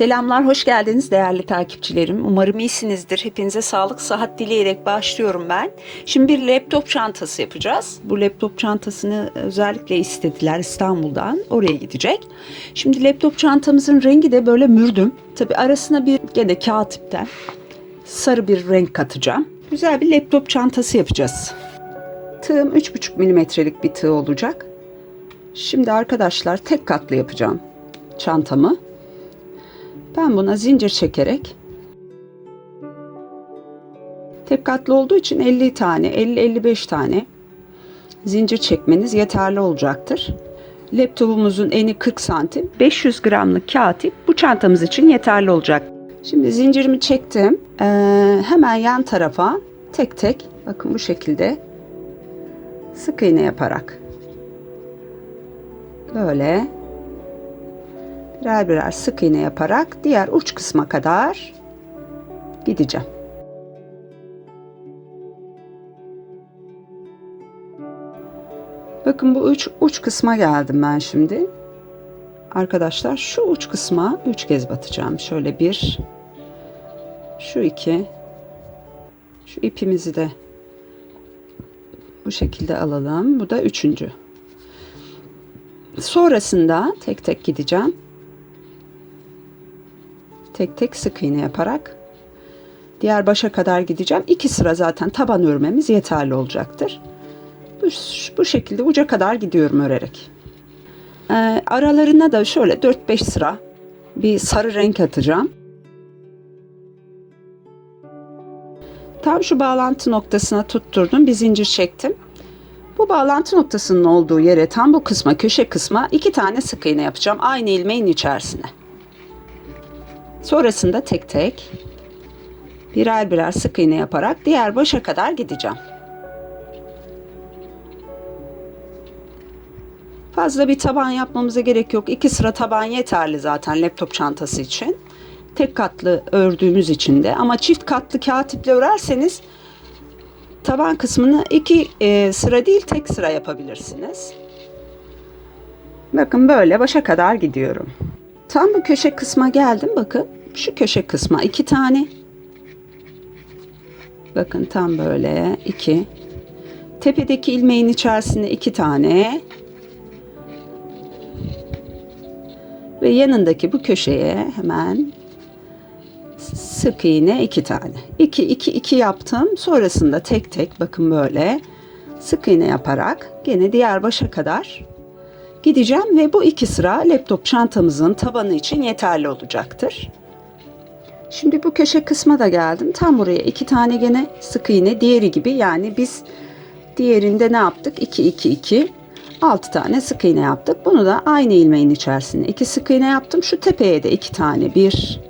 Selamlar, hoş geldiniz değerli takipçilerim. Umarım iyisinizdir. Hepinize sağlık, sıhhat dileyerek başlıyorum ben. Şimdi bir laptop çantası yapacağız. Bu laptop çantasını özellikle istediler İstanbul'dan. Oraya gidecek. Şimdi laptop çantamızın rengi de böyle mürdüm. Tabi arasına bir gene kağıt ipten sarı bir renk katacağım. Güzel bir laptop çantası yapacağız. Tığım 3,5 milimetrelik bir tığ olacak. Şimdi arkadaşlar tek katlı yapacağım çantamı. Ben buna zincir çekerek tek olduğu için 50 tane, 50-55 tane zincir çekmeniz yeterli olacaktır. Laptopumuzun eni 40 santim. 500 gramlık kağıt ip bu çantamız için yeterli olacak. Şimdi zincirimi çektim. Ee, hemen yan tarafa tek tek bakın bu şekilde sık iğne yaparak böyle birer birer sık iğne yaparak diğer uç kısma kadar gideceğim. Bakın bu üç uç kısma geldim ben şimdi. Arkadaşlar şu uç kısma üç kez batacağım. Şöyle bir, şu iki, şu ipimizi de bu şekilde alalım. Bu da üçüncü. Sonrasında tek tek gideceğim tek tek sık iğne yaparak diğer başa kadar gideceğim. İki sıra zaten taban örmemiz yeterli olacaktır. Bu, bu şekilde uca kadar gidiyorum örerek. Ee, aralarına da şöyle 4-5 sıra bir sarı renk atacağım. Tam şu bağlantı noktasına tutturdum. Bir zincir çektim. Bu bağlantı noktasının olduğu yere tam bu kısma köşe kısma iki tane sık iğne yapacağım. Aynı ilmeğin içerisine. Sonrasında tek tek birer birer sık iğne yaparak diğer başa kadar gideceğim. Fazla bir taban yapmamıza gerek yok. İki sıra taban yeterli zaten laptop çantası için. Tek katlı ördüğümüz için de ama çift katlı kağıt iple örerseniz taban kısmını iki e, sıra değil tek sıra yapabilirsiniz. Bakın böyle başa kadar gidiyorum. Tam bu köşe kısma geldim. Bakın şu köşe kısma iki tane. Bakın tam böyle iki. Tepedeki ilmeğin içerisinde iki tane. Ve yanındaki bu köşeye hemen sık iğne iki tane. İki, iki, iki yaptım. Sonrasında tek tek bakın böyle sık iğne yaparak gene diğer başa kadar gideceğim ve bu iki sıra laptop çantamızın tabanı için yeterli olacaktır. Şimdi bu köşe kısma da geldim. Tam buraya iki tane gene sık iğne diğeri gibi yani biz diğerinde ne yaptık? 2 2 2 6 tane sık iğne yaptık. Bunu da aynı ilmeğin içerisine iki sık iğne yaptım. Şu tepeye de iki tane. Bir,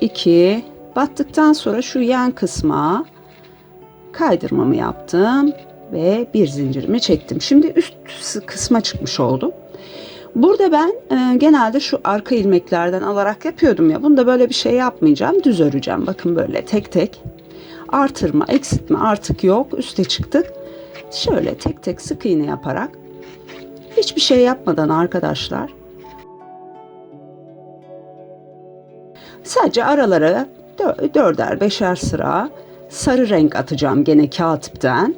iki. Battıktan sonra şu yan kısma kaydırmamı yaptım ve bir zincirimi çektim. Şimdi üst kısma çıkmış oldum. Burada ben e, genelde şu arka ilmeklerden alarak yapıyordum ya. Bunda böyle bir şey yapmayacağım. Düz öreceğim. Bakın böyle tek tek. Artırma, eksiltme artık yok. Üste çıktık. Şöyle tek tek sık iğne yaparak hiçbir şey yapmadan arkadaşlar sadece aralara dörder beşer sıra sarı renk atacağım gene kağıtipten.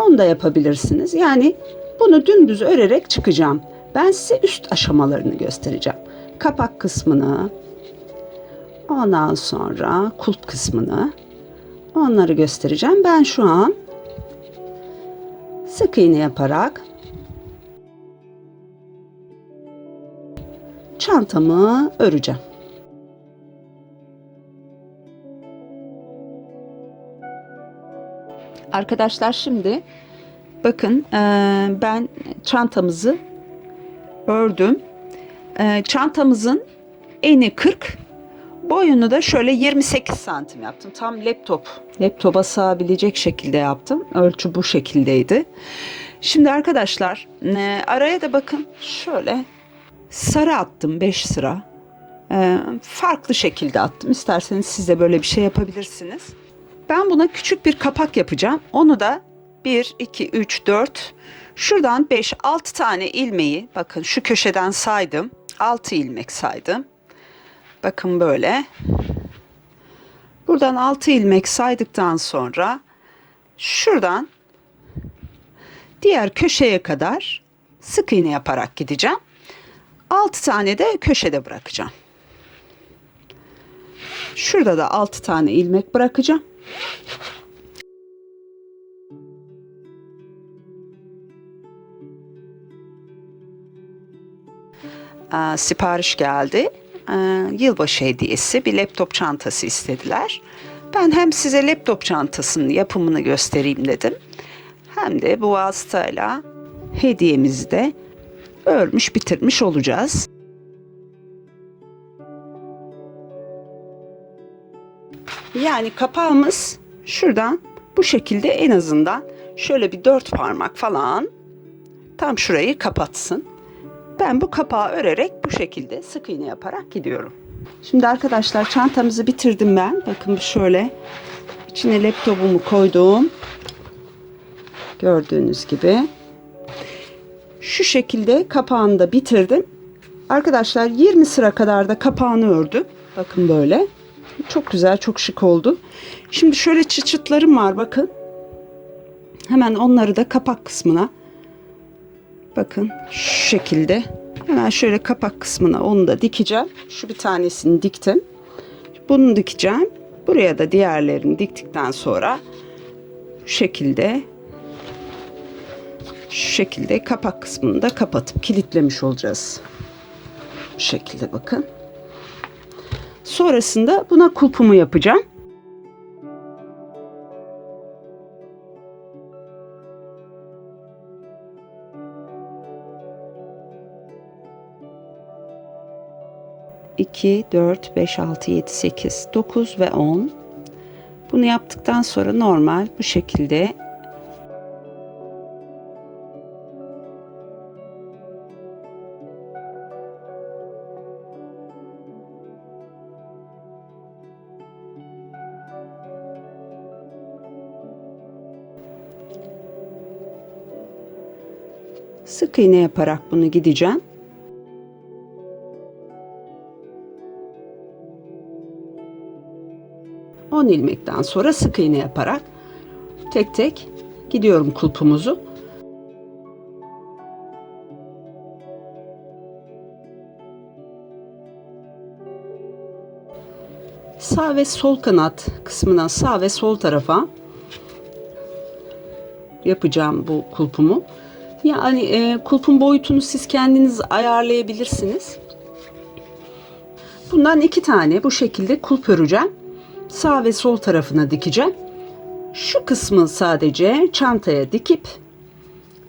Onu da yapabilirsiniz. Yani bunu dümdüz örerek çıkacağım. Ben size üst aşamalarını göstereceğim. Kapak kısmını, ondan sonra kulp kısmını onları göstereceğim. Ben şu an sık iğne yaparak çantamı öreceğim. Arkadaşlar şimdi bakın ben çantamızı ördüm. Çantamızın eni 40, boyunu da şöyle 28 santim yaptım. Tam laptop, laptopa sığabilecek şekilde yaptım. Ölçü bu şekildeydi. Şimdi arkadaşlar araya da bakın şöyle sarı attım 5 sıra. Farklı şekilde attım. İsterseniz siz de böyle bir şey yapabilirsiniz. Ben buna küçük bir kapak yapacağım. Onu da 1, 2, 3, 4, şuradan 5, 6 tane ilmeği bakın şu köşeden saydım. 6 ilmek saydım. Bakın böyle. Buradan 6 ilmek saydıktan sonra şuradan diğer köşeye kadar sık iğne yaparak gideceğim. 6 tane de köşede bırakacağım. Şurada da 6 tane ilmek bırakacağım. Aa, sipariş geldi. Aa, yılbaşı hediyesi bir laptop çantası istediler. Ben hem size laptop çantasının yapımını göstereyim dedim. Hem de bu vasıtayla hediyemizi de örmüş bitirmiş olacağız. Yani kapağımız şuradan bu şekilde en azından şöyle bir dört parmak falan tam şurayı kapatsın. Ben bu kapağı örerek bu şekilde sık iğne yaparak gidiyorum. Şimdi arkadaşlar çantamızı bitirdim ben. Bakın şöyle içine laptopumu koydum. Gördüğünüz gibi. Şu şekilde kapağını da bitirdim. Arkadaşlar 20 sıra kadar da kapağını ördüm. Bakın böyle. Çok güzel, çok şık oldu. Şimdi şöyle çıt çıtlarım var bakın. Hemen onları da kapak kısmına bakın şu şekilde hemen şöyle kapak kısmına onu da dikeceğim. Şu bir tanesini diktim. Bunu dikeceğim. Buraya da diğerlerini diktikten sonra şu şekilde şu şekilde kapak kısmını da kapatıp kilitlemiş olacağız. Bu şekilde bakın. Sonrasında buna kulpumu yapacağım. İki, dört, beş, altı, yedi, sekiz, dokuz ve on. Bunu yaptıktan sonra normal bu şekilde sık iğne yaparak bunu gideceğim. On ilmekten sonra sık iğne yaparak tek tek gidiyorum kulpumuzu. Sağ ve sol kanat kısmına sağ ve sol tarafa yapacağım bu kulpumu. Yani e, kulpun boyutunu siz kendiniz ayarlayabilirsiniz. Bundan iki tane bu şekilde kulp öreceğim. Sağ ve sol tarafına dikeceğim. Şu kısmı sadece çantaya dikip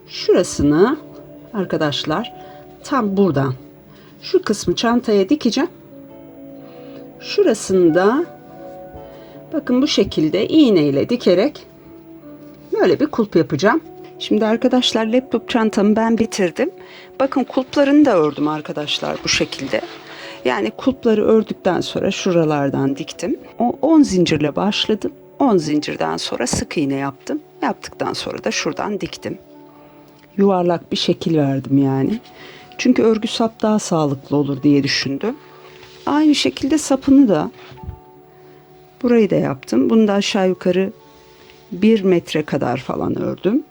şurasını arkadaşlar tam buradan şu kısmı çantaya dikeceğim. Şurasını da bakın bu şekilde iğne ile dikerek böyle bir kulp yapacağım. Şimdi arkadaşlar laptop çantamı ben bitirdim. Bakın kulplarını da ördüm arkadaşlar bu şekilde. Yani kulpları ördükten sonra şuralardan diktim. O 10 zincirle başladım. 10 zincirden sonra sık iğne yaptım. Yaptıktan sonra da şuradan diktim. Yuvarlak bir şekil verdim yani. Çünkü örgü sap daha sağlıklı olur diye düşündüm. Aynı şekilde sapını da burayı da yaptım. Bunu da aşağı yukarı 1 metre kadar falan ördüm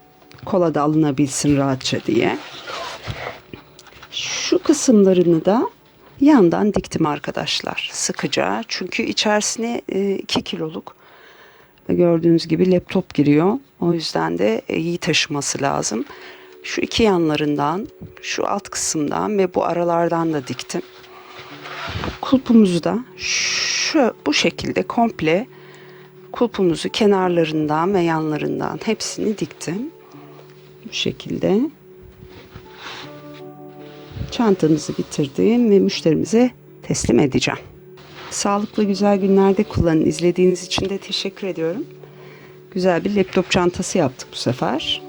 kola da alınabilsin rahatça diye. Şu kısımlarını da yandan diktim arkadaşlar sıkıca. Çünkü içerisine 2 kiloluk gördüğünüz gibi laptop giriyor. O yüzden de iyi taşıması lazım. Şu iki yanlarından, şu alt kısımdan ve bu aralardan da diktim. Kulpumuzu da şu bu şekilde komple kulpumuzu kenarlarından ve yanlarından hepsini diktim bu şekilde çantamızı bitirdim ve müşterimize teslim edeceğim. Sağlıklı güzel günlerde kullanın. İzlediğiniz için de teşekkür ediyorum. Güzel bir laptop çantası yaptık bu sefer.